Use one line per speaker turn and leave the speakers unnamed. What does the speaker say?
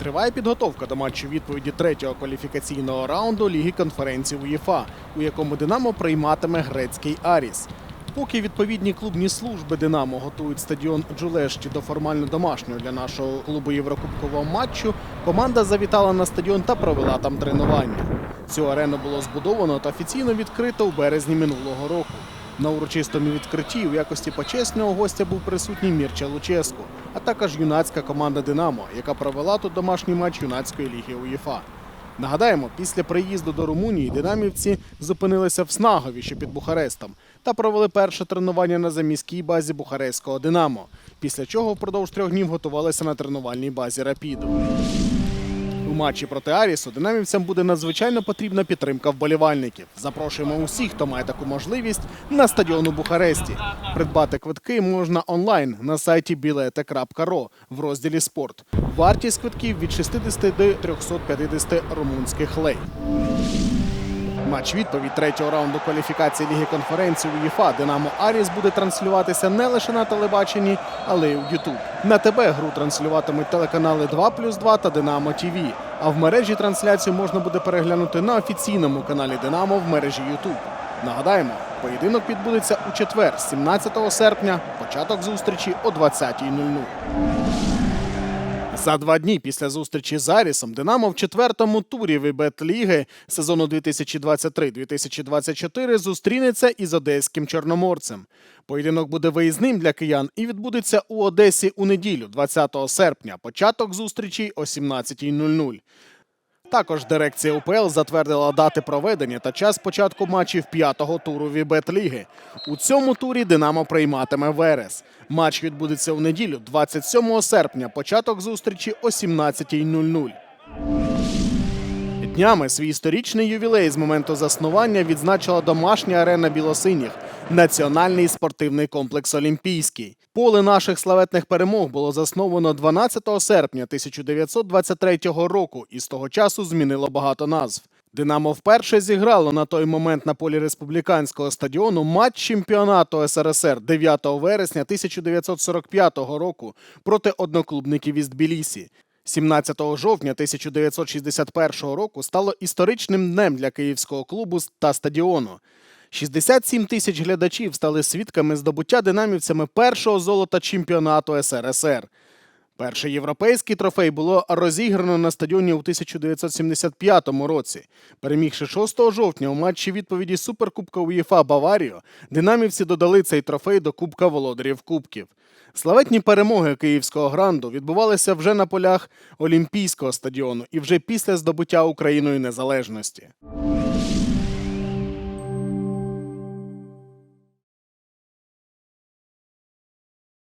Триває підготовка до матчу відповіді третього кваліфікаційного раунду Ліги конференцій УЄФА, у якому Динамо прийматиме грецький Аріс. Поки відповідні клубні служби Динамо готують стадіон Джулешті до формально домашнього для нашого клубу єврокубкового матчу, команда завітала на стадіон та провела там тренування. Цю арену було збудовано та офіційно відкрито у березні минулого року. На урочистому відкритті у якості почесного гостя був присутній Мірча Луческо, а також юнацька команда Динамо, яка провела тут домашній матч юнацької ліги УЄФА. Нагадаємо, після приїзду до Румунії динамівці зупинилися в Снагові, що під Бухарестом, та провели перше тренування на заміській базі Бухарестського Динамо. Після чого впродовж трьох днів готувалися на тренувальній базі Рапіду. У матчі проти Арісу динамівцям буде надзвичайно потрібна підтримка вболівальників. Запрошуємо усіх, хто має таку можливість, на стадіон у Бухаресті. Придбати квитки можна онлайн на сайті bilete.ro в розділі Спорт. Вартість квитків від 60 до 350 румунських лей. Матч відповідь третього раунду кваліфікації Ліги конференції УЄФА Динамо Аріс буде транслюватися не лише на телебаченні, але й у Ютуб. На ТБ гру транслюватимуть телеканали 2 плюс 2 та Динамо ТВ. А в мережі трансляцію можна буде переглянути на офіційному каналі Динамо в мережі Ютуб. Нагадаємо, поєдинок відбудеться у четвер, 17 серпня. Початок зустрічі о 20.00. За два дні після зустрічі з Арісом Динамо в четвертому турі Вібет Ліги сезону 2023-2024 зустрінеться із одеським чорноморцем. Поєдинок буде виїзним для киян і відбудеться у Одесі у неділю, 20 серпня. Початок зустрічі о 17.00. Також дирекція УПЛ затвердила дати проведення та час початку матчів п'ятого туру Вібет Ліги. У цьому турі Динамо прийматиме Верес. Матч відбудеться у неділю, 27 серпня. Початок зустрічі о 17.00. Днями свій історичний ювілей з моменту заснування відзначила домашня арена білосиніх національний спортивний комплекс Олімпійський. Поле наших славетних перемог було засновано 12 серпня 1923 року і з того часу змінило багато назв. Динамо вперше зіграло на той момент на полі республіканського стадіону матч чемпіонату СРСР 9 вересня 1945 року проти одноклубників із Тбілісі. 17 жовтня 1961 року стало історичним днем для київського клубу та стадіону. 67 тисяч глядачів стали свідками здобуття динамівцями першого золота чемпіонату СРСР. Перший європейський трофей було розіграно на стадіоні у 1975 році. Перемігши 6 жовтня у матчі відповіді Суперкубка УЄФА Баварію, динамівці додали цей трофей до Кубка володарів Кубків. Славетні перемоги київського гранду відбувалися вже на полях Олімпійського стадіону і вже після здобуття Україною незалежності.